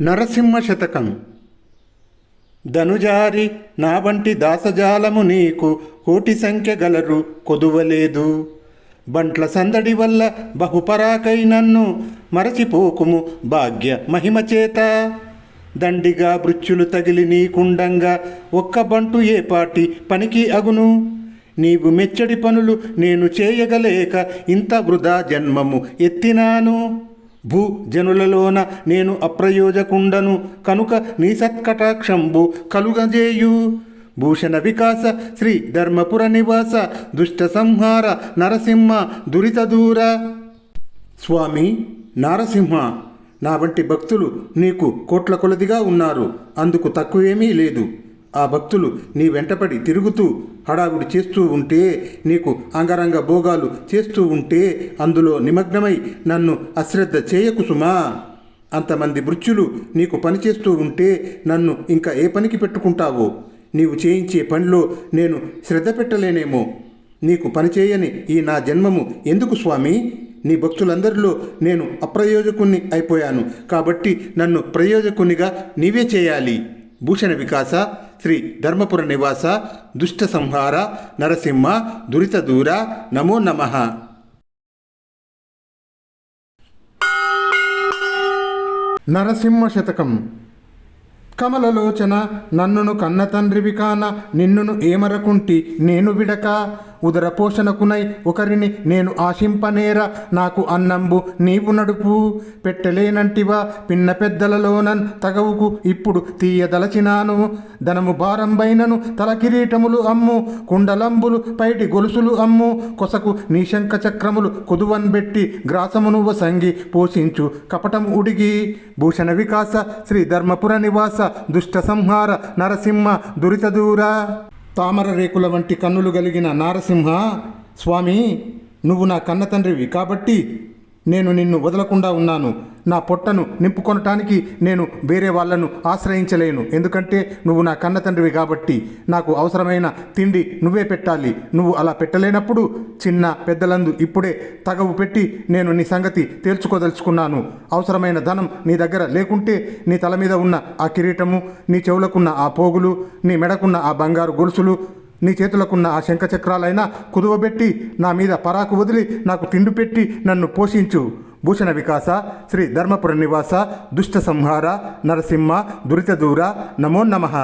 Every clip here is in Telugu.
నరసింహ శతకం. ధనుజారి నా వంటి దాసజాలము నీకు కోటి సంఖ్య గలరు కొదువలేదు. బంట్ల సందడి వల్ల బహుపరాకై నన్ను మరచిపోకుము భాగ్య మహిమ చేత. దండిగా బృచ్చులు తగిలి నీకుండంగా ఒక్క బంటు ఏ పాటి పనికి అగును. నీవు మెచ్చడి పనులు నేను చేయగలేక ఇంత వృధా జన్మము ఎత్తినాను. భూజనులలోన నేను అప్రయోజకుండను. కనుక నీ సత్కటాక్షంబు కలుగజేయు. భూషణ వికాస శ్రీ ధర్మపుర నివాస దుష్ట సంహార నరసింహ దురిత దూర. స్వామి నారసింహ నా వంటి భక్తులు నీకు కోట్ల కొలదిగా ఉన్నారు. అందుకు తక్కువేమీ లేదు. ఆ భక్తులు నీ వెంటపడి తిరుగుతూ హడావుడి చేస్తూ ఉంటే నీకు అంగరంగ భోగాలు చేస్తూ ఉంటే అందులో నిమగ్నమై నన్ను అశ్రద్ధ చేయకు సుమా. అంతమంది మృత్యులు నీకు పని చేస్తూ ఉంటే నన్ను ఇంకా ఏ పనికి పెట్టుకుంటావో? నీవు చేయించే పనిలో నేను శ్రద్ధ పెట్టలేనేమో. నీకు పని చేయని ఈ నా జన్మము ఎందుకు స్వామి? నీ భక్తులందరిలో నేను అప్రయోజకుణ్ణి అయిపోయాను. కాబట్టి నన్ను ప్రయోజకునిగా నీవే చేయాలి. భూషణ వికాస శ్రీ ధర్మపుర నివాస దుష్ట సంహార నరసింహ దురిత దూర నమో నమ. నరసింహ శతకం. కమలలోచన నన్నును కన్న తండ్రివి కాన నిన్నును ఏమరకుంటి నేను విడక. ఉదర పోషణకునై ఒకరిని నేను ఆశింపనేర. నాకు అన్నంబు నీవు నడుపు. పెట్టలేనంటివా పిన్న పెద్దలలోనన్ తగవుకు ఇప్పుడు తీయదలచినాను. ధనము భారంబైనను తల కిరీటములు అమ్ము. కుండలంబులు పైటి గొలుసులు అమ్ము. కొసకు నీశంక చక్రములు కుదువన్ పెట్టి గ్రాసమును వసంగి పోషించు. కపటం ఉడిగి భూషణ వికాస శ్రీ ధర్మపుర నివాస దుష్ట సంహార నరసింహ దురిత దూర. తామర రేకుల వంటి కన్నులు కలిగిన నారసింహ స్వామి నువ్వు నా కన్న తండ్రివి కాబట్టి నేను నిన్ను వదలకుండా ఉన్నాను. నా పొట్టను నింపుకొనటానికి నేను వేరే వాళ్ళను ఆశ్రయించలేను. ఎందుకంటే నువ్వు నా కన్న తండ్రివి కాబట్టి నాకు అవసరమైన తిండి నువ్వే పెట్టాలి. నువ్వు అలా పెట్టలేనప్పుడు చిన్న పెద్దలందు ఇప్పుడే తగవు పెట్టి నేను నీ సంగతి తేల్చుకోదలుచుకున్నాను. అవసరమైన ధనం నీ దగ్గర లేకుంటే నీ తల మీద ఉన్న ఆ కిరీటము నీ చెవులకున్న ఆ పోగులు నీ మెడకున్న ఆ బంగారు గొలుసులు నీ చేతులకున్న ఆ శంఖచక్రాలైనా కుదువబెట్టి నా మీద పరాకు వదిలి నాకు తిండి పెట్టి నన్ను పోషించు. భూషణ వికాస శ్రీ ధర్మపుర నివాస దుష్ట సంహార నరసింహ దురిత దూర నమో నమః.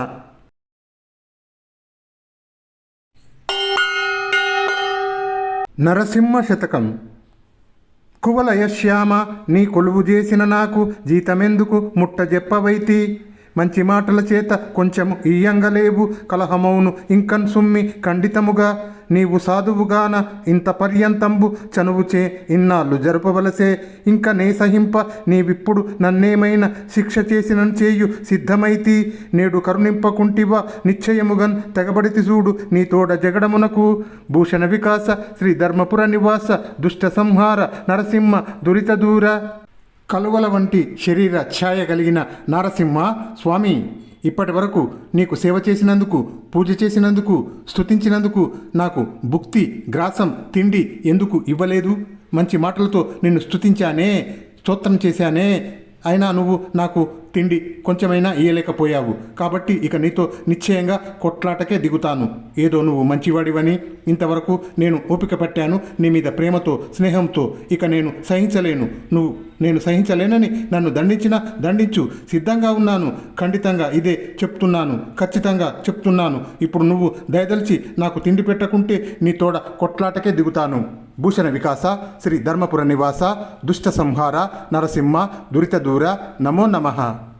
నరసింహ శతకం. కువలయశ్యామ నీ కొలువు చేసిన నాకు జీతమెందుకు ముట్ట చెప్పవైతి మంచి మాటల చేత కొంచెము ఈయంగలేవు. కలహమౌను ఇంకన్ సుమ్మి ఖండితముగా. నీవు సాధువుగాన ఇంత పర్యంతంబు చనువుచే ఇన్నాళ్ళు జరపవలసే. ఇంక నే సహింప నీవిప్పుడు నన్నేమైనా శిక్ష చేసిన చేయు సిద్ధమైతి. నేడు కరుణింపకుంటివా నిశ్చయముగన్ తెగబడితి చూడు నీ తోడ జగడమునకు. భూషణ వికాస శ్రీ ధర్మపుర నివాస దుష్ట సంహార నరసింహ దురిత దూర. కలువల వంటి శరీర ఛాయ కలిగిన నారసింహ స్వామి ఇప్పటి వరకు నీకు సేవ చేసినందుకు పూజ చేసినందుకు స్తుతించినందుకు నాకు భుక్తి గ్రాసం తిండి ఎందుకు ఇవ్వలేదు? మంచి మాటలతో నిన్ను స్తుతించానే స్తోత్రం చేశానే అయినా నువ్వు నాకు తిండి కొంచెమైనా ఇయ్యలేకపోయావు. కాబట్టి ఇక నీతో నిశ్చయంగా కొట్లాటకే దిగుతాను. ఏదో నువ్వు మంచివాడివని ఇంతవరకు నేను ఓపిక పట్టాను. నీ మీద ప్రేమతో స్నేహంతో ఇక నేను సహించలేను. నువ్వు నేను సహించలేనని నన్ను దండించినా దండించు. సిద్ధంగా ఉన్నాను. ఖండితంగా ఇదే చెప్తున్నాను. ఖచ్చితంగా చెప్తున్నాను. ఇప్పుడు నువ్వు దయదలిచి నాకు తిండి పెట్టకుంటే నీ తోడ కొట్లాటకే దిగుతాను. భూషణ వికాస శ్రీ ధర్మపుర నివాస దుష్ట సంహార నరసింహ దురిత దూర నమో నమః.